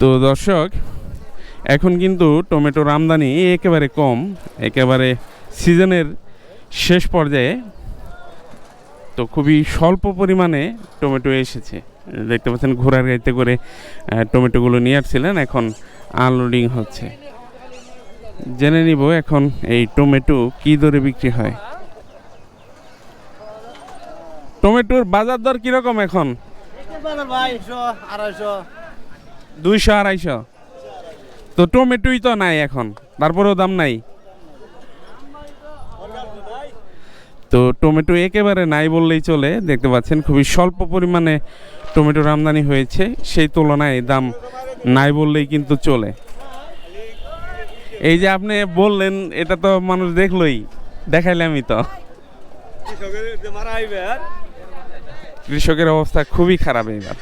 তো দর্শক, এখন কিন্তু টমেটোর আমদানি একেবারে কম, একেবারে সিজনের শেষ পর্যায়ে তো খুবই স্বল্প পরিমাণে টমেটো এসেছে। দেখতে পাচ্ছেন ঘোড়ার গাড়িতে করে টমেটোগুলো নিয়ে আসছিলেন, এখন আনলোডিং হচ্ছে। জেনে নিব এখন এই টমেটো কি দরে বিক্রি হয়। টমেটোর বাজার দর কীরকম এখন? আড়াইশো। দুইশো আড়াইশো। তো টমেটোই তো নাই এখন তারপরেও দাম নাই। তো টমেটো একেবারে নাই বললেই চলে দেখতে পাচ্ছেন খুবই স্বল্প পরিমাণে টমেটোর আমদানি হয়েছে সেই তুলনায় দাম নাই বললেই কিন্তু চলে। এই যে আপনি বললেন এটা তো মানুষ দেখলোই দেখাইলামই তো। কৃষকের অবস্থা খুবই খারাপ এবার